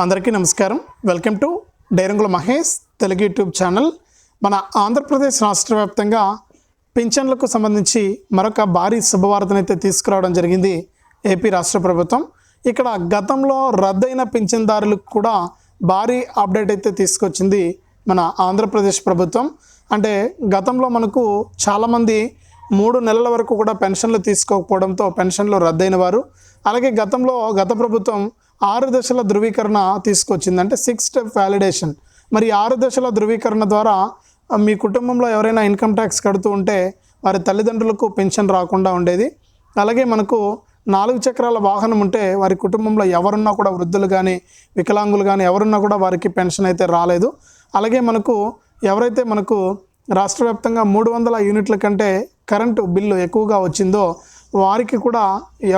అందరికీ నమస్కారం. Welcome to డైరంగుల మహేష్ తెలుగు యూట్యూబ్ ఛానల్. మన ఆంధ్రప్రదేశ్ రాష్ట్ర వ్యాప్తంగా పింఛన్లకు సంబంధించి మరొక భారీ శుభవార్తనైతే తీసుకురావడం జరిగింది ఏపీ రాష్ట్ర ప్రభుత్వం. ఇక్కడ గతంలో రద్దయిన పింఛన్దారులకు కూడా భారీ అప్డేట్ అయితే తీసుకొచ్చింది మన ఆంధ్రప్రదేశ్ ప్రభుత్వం. అంటే గతంలో మనకు చాలామంది మూడు నెలల వరకు కూడా పెన్షన్లు తీసుకోకపోవడంతో పెన్షన్లు రద్దయిన వారు. అలాగే గతంలో గత ప్రభుత్వం ఆరు దశల ధృవీకరణ తీసుకొచ్చింది అంటే సిక్స్ స్టెప్ వ్యాలిడేషన్ మరి ఆరు దశల ధృవీకరణ ద్వారా మీ కుటుంబంలో ఎవరైనా ఇన్కమ్ ట్యాక్స్ కడుతూ ఉంటే వారి తల్లిదండ్రులకు పెన్షన్ రాకుండా ఉండేది. అలాగే మనకు నాలుగు చక్రాల వాహనం ఉంటే వారి కుటుంబంలో ఎవరున్నా కూడా వృద్ధులు కానీ వికలాంగులు కానీ ఎవరున్నా కూడా వారికి పెన్షన్ అయితే రాలేదు. అలాగే మనకు ఎవరైతే మనకు రాష్ట్ర వ్యాప్తంగా మూడు వందల యూనిట్ల కంటే కరెంటు బిల్లు ఎక్కువగా వచ్చిందో వారికి కూడా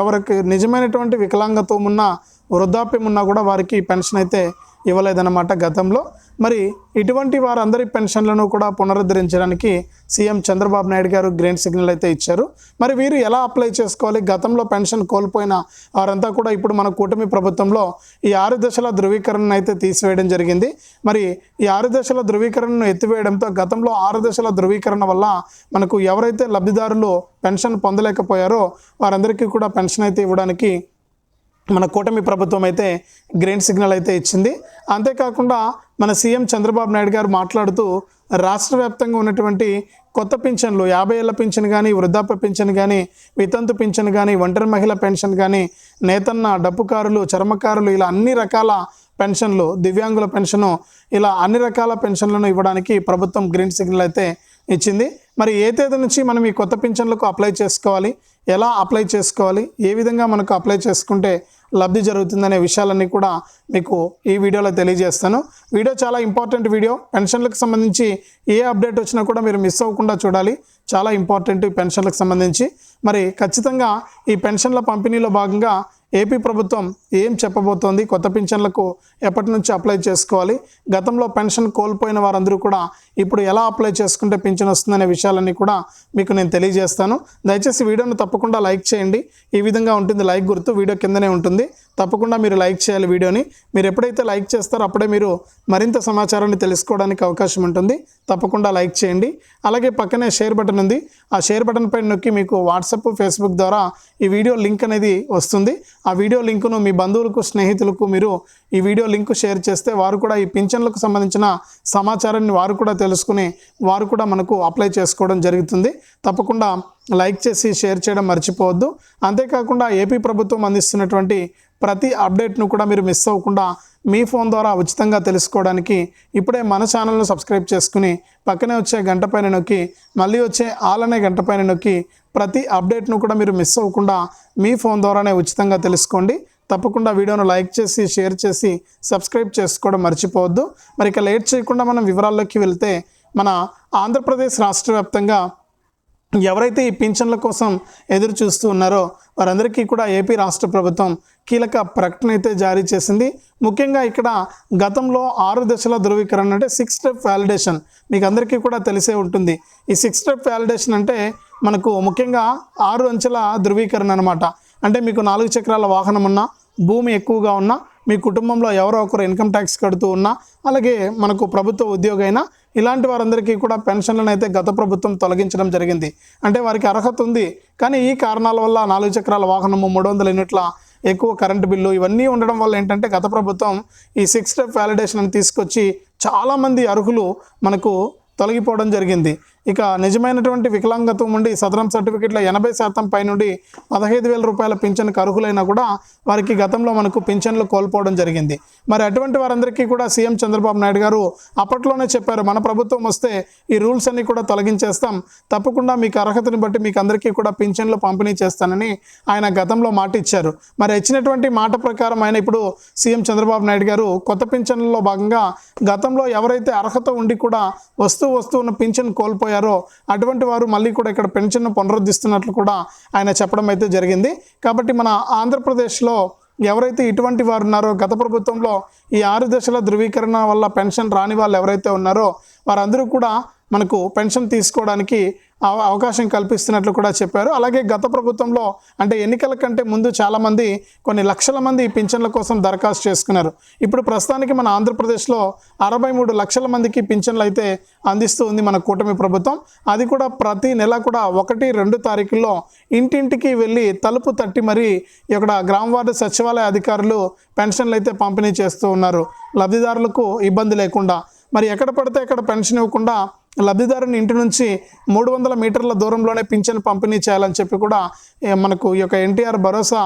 ఎవరికి నిజమైనటువంటి వికలాంగత్వం ఉన్నా వృద్ధాప్యం ఉన్నా కూడా వారికి పెన్షన్ అయితే ఇవ్వలేదన్నమాట గతంలో. మరి ఇటువంటి వారందరి పెన్షన్లను కూడా పునరుద్ధరించడానికి సీఎం చంద్రబాబు నాయుడు గారు గ్రీన్ సిగ్నల్ అయితే ఇచ్చారు. మరి వీరు ఎలా అప్లై చేసుకోవాలి? గతంలో పెన్షన్ కోల్పోయిన వారంతా కూడా ఇప్పుడు మన కూటమి ప్రభుత్వంలో ఈ ఆరు దశల ధృవీకరణను అయితే తీసివేయడం జరిగింది. మరి ఈ ఆరు దశల ధృవీకరణను ఎత్తివేయడంతో గతంలో ఆరు దశల ధృవీకరణ వల్ల మనకు ఎవరైతే లబ్ధిదారులు పెన్షన్ పొందలేకపోయారో వారందరికీ కూడా పెన్షన్ అయితే ఇవ్వడానికి మన కూటమి ప్రభుత్వం అయితే గ్రీన్ సిగ్నల్ అయితే ఇచ్చింది. అంతేకాకుండా మన సీఎం చంద్రబాబు నాయుడు గారు మాట్లాడుతూ రాష్ట్ర వ్యాప్తంగా ఉన్నటువంటి కొత్త పింఛన్లు యాభై ఏళ్ళ పింఛన్ కానీ వృద్ధాప్య పింఛన్ కానీ వితంతు పింఛన్ కానీ ఒంటరి మహిళ పెన్షన్ కానీ నేతన్న డప్పుకారులు చర్మకారులు ఇలా అన్ని రకాల పెన్షన్లు దివ్యాంగుల పెన్షను ఇలా అన్ని రకాల పెన్షన్లను ఇవ్వడానికి ప్రభుత్వం గ్రీన్ సిగ్నల్ అయితే ఇచ్చింది. మరి ఏ తేదీ నుంచి మనం ఈ కొత్త పింఛన్లకు అప్లై చేసుకోవాలి? ఎలా అప్లై చేసుకోవాలి? ఏ విధంగా మనకు అప్లై చేసుకుంటే లబ్ధి జరుగుతుందనే విషయాలన్నీ కూడా మీకు ఈ వీడియోలో తెలియజేస్తాను. వీడియో చాలా ఇంపార్టెంట్ వీడియో. పెన్షన్లకు సంబంధించి ఏ అప్డేట్ వచ్చినా కూడా మీరు మిస్ అవ్వకుండా చూడాలి. చాలా ఇంపార్టెంట్ పెన్షన్లకు సంబంధించి. మరి ఖచ్చితంగా ఈ పెన్షన్ల పంపిణీలో భాగంగా ఏపీ ప్రభుత్వం ఏం చెప్పబోతోంది? కొత్త పింఛన్లకు ఎప్పటి నుంచి అప్లై చేసుకోవాలి? గతంలో పెన్షన్ కోల్పోయిన వారందరూ కూడా ఇప్పుడు ఎలా అప్లై చేసుకుంటే పింఛన్ వస్తుందనే విషయాలన్నీ కూడా మీకు నేను తెలియజేస్తాను. దయచేసి వీడియోను తప్పకుండా లైక్ చేయండి. ఈ విధంగా ఉంటుంది లైక్ గుర్తు వీడియో కిందనే ఉంటుంది. తప్పకుండా మీరు లైక్ చేయాలి వీడియోని. మీరు ఎప్పుడైతే లైక్ చేస్తారో అప్పుడే మీరు మరింత సమాచారాన్ని తెలుసుకోవడానికి అవకాశం ఉంటుంది. తప్పకుండా లైక్ చేయండి. అలాగే పక్కనే షేర్ బటన్ ఉంది. ఆ షేర్ బటన్ పైన నొక్కి మీకు వాట్సాప్ ఫేస్బుక్ ద్వారా ఈ వీడియో లింక్ అనేది వస్తుంది. ఆ వీడియో లింకును మీ బంధువులకు స్నేహితులకు మీరు ఈ వీడియో లింక్ షేర్ చేస్తే వారు కూడా ఈ పింఛన్లకు సంబంధించిన సమాచారాన్ని వారు కూడా తెలుసుకుని వారు కూడా మనకు అప్లై చేసుకోవడం జరుగుతుంది. తప్పకుండా లైక్ చేసి షేర్ చేయడం మర్చిపోవద్దు. అంతేకాకుండా ఏపీ ప్రభుత్వం అందిస్తున్నటువంటి ప్రతి అప్డేట్ను కూడా మీరు మిస్ అవ్వకుండా మీ ఫోన్ ద్వారా ఉచితంగా తెలుసుకోవడానికి ఇప్పుడే మన ఛానల్ను సబ్స్క్రైబ్ చేసుకుని పక్కనే వచ్చే గంట పైన నొక్కి మళ్ళీ వచ్చే ఆల్ అనే గంట పైన నొక్కి ప్రతి అప్డేట్ను కూడా మీరు మిస్ అవ్వకుండా మీ ఫోన్ ద్వారానే ఉచితంగా తెలుసుకోండి. తప్పకుండా వీడియోను లైక్ చేసి షేర్ చేసి సబ్స్క్రైబ్ చేసుకోవడం మర్చిపోవద్దు. మరి ఇక లేట్ చేయకుండా మనం వివరాల్లోకి వెళ్తే మన ఆంధ్రప్రదేశ్ రాష్ట్ర వ్యాప్తంగా ఎవరైతే ఈ పింఛన్ల కోసం ఎదురు చూస్తూ ఉన్నారో వారందరికీ కూడా ఏపీ రాష్ట్ర ప్రభుత్వం కీలక ప్రకటన అయితే జారీ చేసింది. ముఖ్యంగా ఇక్కడ గతంలో ఆరు దశల ధృవీకరణ అంటే సిక్స్ స్టెప్ వ్యాలిడేషన్ మీకు అందరికీ కూడా తెలిసే ఉంటుంది. ఈ సిక్స్ స్టెప్ వ్యాలిడేషన్ అంటే మనకు ముఖ్యంగా ఆరు అంచెల ధృవీకరణ అనమాట అంటే మీకు నాలుగు చక్రాల వాహనం ఉన్నా భూమి ఎక్కువగా ఉన్నా మీ కుటుంబంలో ఎవరో ఒకరు ఇన్కమ్ ట్యాక్స్ కడుతూ ఉన్నా అలాగే మనకు ప్రభుత్వ ఉద్యోగైనా ఇలాంటి వారందరికీ కూడా పెన్షన్లను అయితే గత ప్రభుత్వం తొలగించడం జరిగింది. అంటే వారికి అర్హత ఉంది. కానీ ఈ కారణాల వల్ల నాలుగు చక్రాల వాహనము మూడు వందల యూనిట్ల ఎక్కువ కరెంటు బిల్లు ఇవన్నీ ఉండడం వల్ల ఏంటంటే గత ప్రభుత్వం ఈ సిక్స్ స్టెప్ వ్యాలిడేషన్ అని తీసుకొచ్చి చాలామంది అర్హులు మనకు తొలగిపోవడం జరిగింది. ఇక నిజమైనటువంటి వికలాంగత్వం ఉండి సదరం సర్టిఫికెట్లో ఎనభై శాతం పై నుండి పదహైదు వేల రూపాయల పింఛన్కి అర్హులైనా కూడా వారికి గతంలో మనకు పింఛన్లు కోల్పోవడం జరిగింది. మరి అటువంటి వారందరికీ కూడా సీఎం చంద్రబాబు నాయుడు గారు అప్పట్లోనే చెప్పారు మన ప్రభుత్వం వస్తే ఈ రూల్స్ అన్నీ కూడా తొలగించేస్తాం. తప్పకుండా మీకు అర్హతని బట్టి మీకు అందరికీ కూడా పింఛన్లు పంపిణీ చేస్తానని ఆయన గతంలో మాట ఇచ్చారు. మరి ఇచ్చినటువంటి మాట ప్రకారం ఆయన ఇప్పుడు సీఎం చంద్రబాబు నాయుడు గారు కొత్త పింఛన్లలో భాగంగా గతంలో ఎవరైతే అర్హత ఉండి కూడా వస్తూ వస్తూ ఉన్న పింఛన్ కోల్పోయారో అటువంటి వారు మళ్ళీ కూడా ఇక్కడ పెన్షన్ను పునరుద్ధరిస్తున్నట్లు కూడా ఆయన చెప్పడం అయితే జరిగింది. కాబట్టి మన ఆంధ్రప్రదేశ్లో ఎవరైతే ఇటువంటి వారు ఉన్నారో గత ప్రభుత్వంలో ఈ ఆరు దశల ధృవీకరణ వల్ల పెన్షన్ రాని వాళ్ళు ఎవరైతే ఉన్నారో వారందరూ కూడా మనకు పెన్షన్ తీసుకోవడానికి అవ- అవకాశం కల్పిస్తున్నట్లు కూడా చెప్పారు. అలాగే గత ప్రభుత్వంలో అంటే ఎన్నికల కంటే ముందు చాలామంది కొన్ని లక్షల మంది పింఛన్ల కోసం దరఖాస్తు చేసుకున్నారు. ఇప్పుడు ప్రస్తుతానికి మన ఆంధ్రప్రదేశ్లో అరవై మూడు లక్షల మందికి పింఛన్లు అయితే అందిస్తూ ఉంది మన కూటమి ప్రభుత్వం. అది కూడా ప్రతి నెల కూడా ఒకటి రెండు తారీఖుల్లో ఇంటింటికి వెళ్ళి తలుపు తట్టి మరి ఇక్కడ గ్రామ వార్డు సచివాలయ అధికారులు పెన్షన్లు అయితే పంపిణీ చేస్తూ ఉన్నారు. లబ్ధిదారులకు ఇబ్బంది లేకుండా. మరి ఎక్కడ పడితే అక్కడ పెన్షన్ ఇవ్వకుండా లబ్ధిదారుని ఇంటి నుంచి మూడు వందల మీటర్ల దూరంలోనే పింఛన్ పంపిణీ చేయాలని చెప్పి కూడా మనకు ఈ యొక్క ఎన్టీఆర్ భరోసా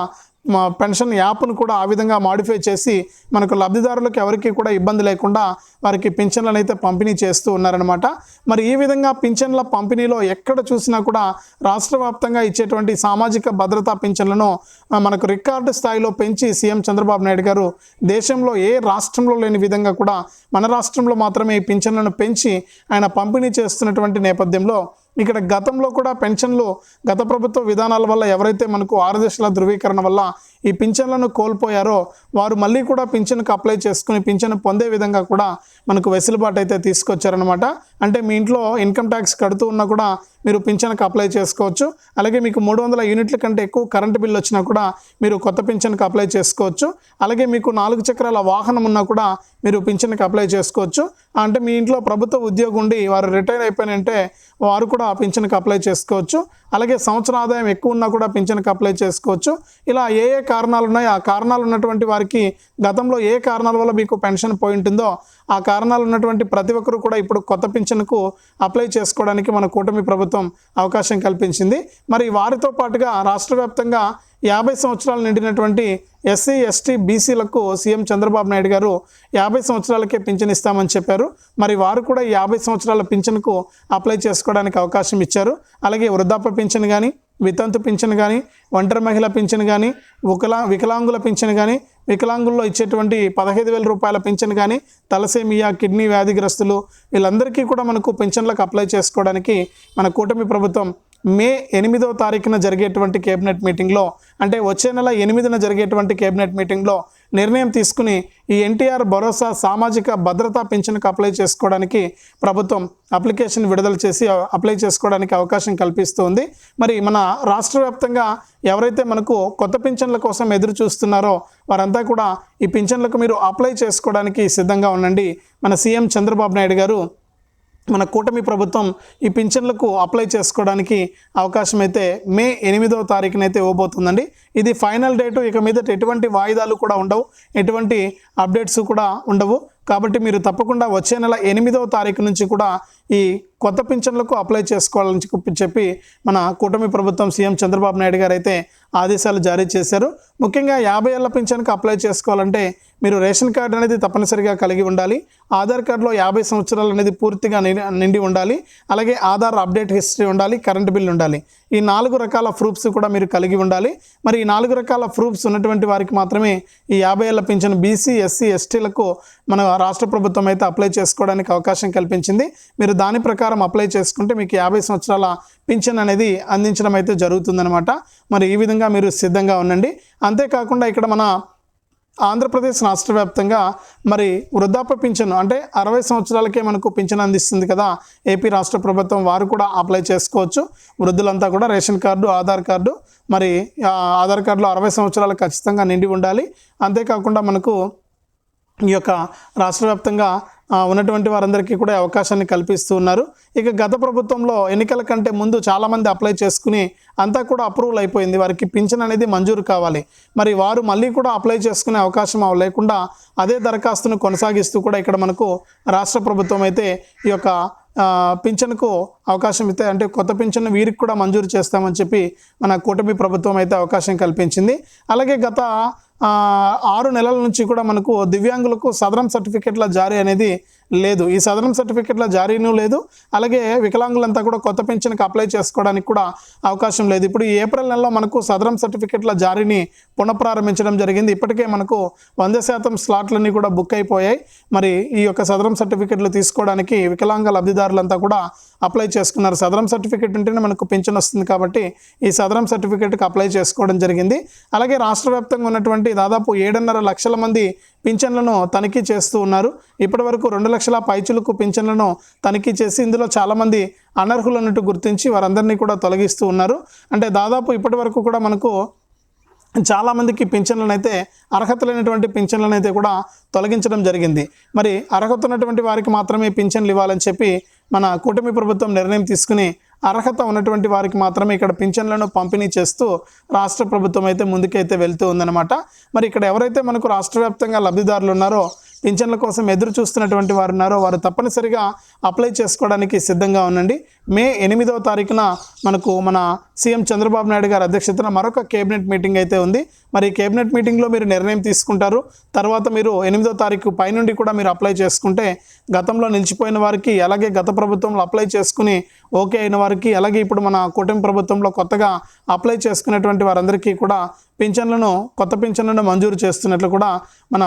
పెన్షన్ యాప్ను కూడా ఆ విధంగా మాడిఫై చేసి మనకు లబ్ధిదారులకు ఎవరికి కూడా ఇబ్బంది లేకుండా వారికి పింఛన్లను అయితే పంపిణీ చేస్తూ ఉన్నారనమాట మరి ఈ విధంగా పింఛన్ల పంపిణీలో ఎక్కడ చూసినా కూడా రాష్ట్ర వ్యాప్తంగా ఇచ్చేటువంటి సామాజిక భద్రతా పింఛన్లను మనకు రికార్డు స్థాయిలో పెంచి సీఎం చంద్రబాబు నాయుడు గారు దేశంలో ఏ రాష్ట్రంలో లేని విధంగా కూడా మన రాష్ట్రంలో మాత్రమే ఈ పింఛన్లను పెంచి ఆయన పంపిణీ చేస్తున్నటువంటి నేపథ్యంలో ఇక్కడ గతంలో కూడా పెన్షన్లు గత ప్రభుత్వ విధానాల వల్ల ఎవరైతే మనకు ఆరు దశల ధృవీకరణ వల్ల ఈ పింఛన్లను కోల్పోయారో వారు మళ్ళీ కూడా పింఛన్కి అప్లై చేసుకుని పింఛన్ పొందే విధంగా కూడా మనకు వెసులుబాటు అయితే తీసుకొచ్చారనమాట అంటే మీ ఇంట్లో ఇన్కమ్ ట్యాక్స్ కడుతూ ఉన్నా కూడా మీరు పింఛన్కి అప్లై చేసుకోవచ్చు. అలాగే మీకు మూడు వందల యూనిట్ల కంటే ఎక్కువ కరెంటు బిల్లు వచ్చినా కూడా మీరు కొత్త పింఛన్కి అప్లై చేసుకోవచ్చు. అలాగే మీకు నాలుగు చక్రాల వాహనం ఉన్నా కూడా మీరు పింఛన్కి అప్లై చేసుకోవచ్చు. అంటే మీ ఇంట్లో ప్రభుత్వ ఉద్యోగం ఉండి వారు రిటైర్ అయిపోయినంటే వారు కూడా ఆ పింఛన్కి అప్లై చేసుకోవచ్చు. అలాగే సంవత్సర ఆదాయం ఎక్కువ ఉన్నా కూడా పింఛన్కి అప్లై చేసుకోవచ్చు. ఇలా ఏ ఏ కారణాలు ఉన్నాయో ఆ కారణాలు ఉన్నటువంటి వారికి గతంలో ఏ కారణాల వల్ల మీకు పెన్షన్ పోయి ఉంటుందో ఆ కారణాలు ఉన్నటువంటి ప్రతి ఒక్కరు కూడా ఇప్పుడు కొత్త పింఛన్కు అప్లై చేసుకోవడానికి మన కూటమి ప్రభుత్వం అవకాశం కల్పించింది. మరి వారితో పాటుగా రాష్ట్ర వ్యాప్తంగా యాభై సంవత్సరాలు నిండినటువంటి ఎస్సీ ఎస్టీ బీసీలకు సీఎం చంద్రబాబు నాయుడు గారు యాభై సంవత్సరాలకే పింఛన్ ఇస్తామని చెప్పారు. మరి వారు కూడా యాభై సంవత్సరాల పింఛన్కు అప్లై చేసుకోవడానికి అవకాశం ఇచ్చారు. అలాగే వృద్ధాప్య పింఛన్ కానీ వితంతు పింఛన్ కానీ ఒంటరి మహిళ పింఛన్ కానీ వికలా వికలాంగుల పింఛన్ కానీ వికలాంగుల్లో ఇచ్చేటువంటి పదహైదు వేల రూపాయల పింఛన్ కానీ తలసేమియా కిడ్నీ వ్యాధిగ్రస్తులు వీళ్ళందరికీ కూడా మనకు పింఛన్లకు అప్లై చేసుకోవడానికి మన కూటమి ప్రభుత్వం మే ఎనిమిదో తారీఖున జరిగేటువంటి కేబినెట్ మీటింగ్లో అంటే వచ్చే నెల ఎనిమిదిన జరిగేటువంటి కేబినెట్ మీటింగ్లో నిర్ణయం తీసుకుని ఈ ఎన్టీఆర్ భరోసా సామాజిక భద్రతా పెన్షన్కి అప్లై చేసుకోవడానికి ప్రభుత్వం అప్లికేషన్ విడుదల చేసి అప్లై చేసుకోవడానికి అవకాశం కల్పిస్తుంది. మరి మన రాష్ట్ర వ్యాప్తంగా ఎవరైతే మనకు కొత్త పింఛన్ల కోసం ఎదురు చూస్తున్నారో వారంతా కూడా ఈ పింఛన్లకు మీరు అప్లై చేసుకోవడానికి సిద్ధంగా ఉండండి. మన సీఎం చంద్రబాబు నాయుడు గారు మన కూటమి ప్రభుత్వం ఈ పింఛన్లకు అప్లై చేసుకోవడానికి అవకాశం అయితే మే ఎనిమిదవ తారీఖునైతే ఇవ్వబోతుందండి. ఇది ఫైనల్ డేటు ఇక మీదట ఎటువంటి వాయిదాలు కూడా ఉండవు. ఎటువంటి అప్డేట్స్ కూడా ఉండవు. కాబట్టి మీరు తప్పకుండా వచ్చే నెల ఎనిమిదవ తారీఖు నుంచి కూడా ఈ కొత్త పింఛన్లకు అప్లై చేసుకోవాలని చెప్పి- చెప్పి మన కూటమి ప్రభుత్వం సీఎం చంద్రబాబు నాయుడు గారు అయితే ఆదేశాలు జారీ చేశారు. ముఖ్యంగా యాభై ఏళ్ళ పింఛన్కి అప్లై చేసుకోవాలంటే మీరు రేషన్ కార్డు అనేది తప్పనిసరిగా కలిగి ఉండాలి. ఆధార్ కార్డులో యాభై సంవత్సరాలు అనేది పూర్తిగా నిండి- నిండి ఉండాలి. అలాగే ఆధార్ అప్డేట్ హిస్టరీ ఉండాలి కరెంట్ బిల్ ఉండాలి. ఈ నాలుగు రకాల ప్రూఫ్స్ కూడా మీరు కలిగి ఉండాలి. మరి ఈ నాలుగు రకాల ప్రూఫ్స్ ఉన్నటువంటి వారికి మాత్రమే ఈ యాభై ఏళ్ళ పింఛన్ బీసీ ఎస్సీ ఎస్టీలకు మన రాష్ట్ర ప్రభుత్వం అయితే అప్లై చేసుకోవడానికి అవకాశం కల్పించింది. మీరు దాని ప్రకారం అప్లై చేసుకుంటే మీకు యాభై సంవత్సరాల పింఛన్ అనేది అందించడం అయితే జరుగుతుందనమాట మరి ఈ విధంగా మీరు సిద్ధంగా ఉండండి. అంతేకాకుండా ఇక్కడ మన ఆంధ్రప్రదేశ్ రాష్ట్ర వ్యాప్తంగా మరి వృద్ధాప్య పింఛను అంటే అరవై సంవత్సరాలకే మనకు పింఛను అందిస్తుంది కదా ఏపీ రాష్ట్ర ప్రభుత్వం వారు కూడా అప్లై చేసుకోవచ్చు. వృద్ధులంతా కూడా రేషన్ కార్డు ఆధార్ కార్డు మరి ఆధార్ కార్డులో అరవై సంవత్సరాలు ఖచ్చితంగా నిండి ఉండాలి. అంతేకాకుండా మనకు ఈ యొక్క రాష్ట్ర వ్యాప్తంగా ఉన్నటువంటి వారందరికీ కూడా అవకాశాన్ని కల్పిస్తూ ఉన్నారు. ఇక గత ప్రభుత్వంలో ఎన్నికల కంటే ముందు చాలామంది అప్లై చేసుకుని అంతా కూడా అప్రూవల్ అయిపోయింది. వారికి పింఛన్ అనేది మంజూరు కావాలి. మరి వారు మళ్ళీ కూడా అప్లై చేసుకునే అవకాశం లేకుండా అదే దరఖాస్తును కొనసాగిస్తూ కూడా ఇక్కడ మనకు రాష్ట్ర ప్రభుత్వం అయితే ఈ యొక్క పింఛన్కు అవకాశం ఇస్తే అంటే కొత్త పింఛన్ వీరికి కూడా మంజూరు చేస్తామని చెప్పి మన కూటమి ప్రభుత్వం అయితే అవకాశం కల్పించింది. అలాగే గత ఆరు నెలల నుంచి కూడా మనకు దివ్యాంగులకు సదరం సర్టిఫికెట్ల జారీ అనేది లేదు. ఈ సదనం సర్టిఫికెట్ల జారీనూ లేదు. అలాగే వికలాంగులంతా కూడా కొత్త పెన్షన్కి అప్లై చేసుకోవడానికి కూడా అవకాశం లేదు. ఇప్పుడు ఈ ఏప్రిల్ నెలలో మనకు సదరం సర్టిఫికెట్ల జారీని పునఃప్రారంభించడం జరిగింది. ఇప్పటికే మనకు వంద శాతం స్లాట్లన్నీ కూడా బుక్ అయిపోయాయి. మరి ఈ యొక్క సదరం సర్టిఫికెట్లు తీసుకోవడానికి వికలాంగ లబ్ధిదారులంతా కూడా అప్లై చేసుకున్నారు. సదరం సర్టిఫికెట్ ఉంటేనే మనకు పెన్షన్ వస్తుంది కాబట్టి ఈ సదరం సర్టిఫికెట్కి అప్లై చేసుకోవడం జరిగింది. అలాగే రాష్ట్ర వ్యాప్తంగా ఉన్నటువంటి దాదాపు ఏడున్నర లక్షల మంది పింఛన్లను తనిఖీ చేస్తూ ఉన్నారు. ఇప్పటి వరకు రెండు లక్షల పైచులకు పింఛన్లను తనిఖీ చేసి ఇందులో చాలామంది అనర్హులు అన్నట్టు గుర్తించి వారందరినీ కూడా తొలగిస్తూ ఉన్నారు. అంటే దాదాపు ఇప్పటి వరకు కూడా మనకు చాలామందికి పింఛన్లను అయితే అర్హత లేనటువంటి పింఛన్లను అయితే కూడా తొలగించడం జరిగింది. మరి అర్హత ఉన్నటువంటి వారికి మాత్రమే పింఛన్లు ఇవ్వాలని చెప్పి మన కూటమి ప్రభుత్వం నిర్ణయం తీసుకుని అర్హత ఉన్నటువంటి వారికి మాత్రమే ఇక్కడ పింఛన్లను పంపిణీ చేస్తూ రాష్ట్ర ప్రభుత్వం అయితే ముందుకైతే వెళ్తూ ఉందన్నమాట. మరి ఇక్కడ ఎవరైతే మనకు రాష్ట్ర వ్యాప్తంగా లబ్ధిదారులు ఉన్నారో పింఛన్ల కోసం ఎదురు చూస్తున్నటువంటి వారు ఉన్నారో వారు తప్పనిసరిగా అప్లై చేసుకోవడానికి సిద్ధంగా ఉండండి. మే ఎనిమిదవ తారీఖున మనకు మన సీఎం చంద్రబాబు నాయుడు గారి అధ్యక్షతన మరొక కేబినెట్ మీటింగ్ అయితే ఉంది. మరి కేబినెట్ మీటింగ్లో మీరు నిర్ణయం తీసుకుంటారు. తర్వాత మీరు ఎనిమిదో తారీఖు పైనుండి కూడా మీరు అప్లై చేసుకుంటే గతంలో నిలిచిపోయిన వారికి అలాగే గత ప్రభుత్వంలో అప్లై చేసుకుని ఓకే అయిన వారికి అలాగే ఇప్పుడు మన కూటమి ప్రభుత్వంలో కొత్తగా అప్లై చేసుకునేటువంటి వారందరికీ కూడా పింఛన్లను కొత్త పింఛన్లను మంజూరు చేస్తున్నట్లు కూడా మన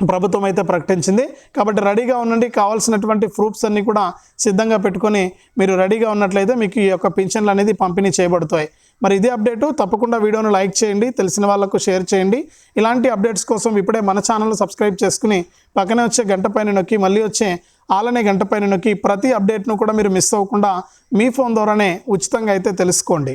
ప్రభుత్వం అయితే ప్రకటించింది. కాబట్టి రెడీగా ఉండండి. కావాల్సినటువంటి ప్రూఫ్స్ అన్నీ కూడా సిద్ధంగా పెట్టుకొని మీరు రెడీగా ఉన్నట్లయితే మీకు ఈ యొక్క పింఛన్లు అనేది పంపిణీ చేయబడతాయి. మరి ఇదే అప్డేటు. తప్పకుండా వీడియోను లైక్ చేయండి. తెలిసిన వాళ్ళకు షేర్ చేయండి. ఇలాంటి అప్డేట్స్ కోసం ఇప్పుడే మన ఛానల్ సబ్స్క్రైబ్ చేసుకుని పక్కనే వచ్చే గంట పైన నొక్కి మళ్ళీ వచ్చే ఆలనే గంట పైన నొక్కి ప్రతి అప్డేట్ను కూడా మీరు మిస్ అవ్వకుండా మీ ఫోన్ ద్వారానే ఉచితంగా అయితే తెలుసుకోండి.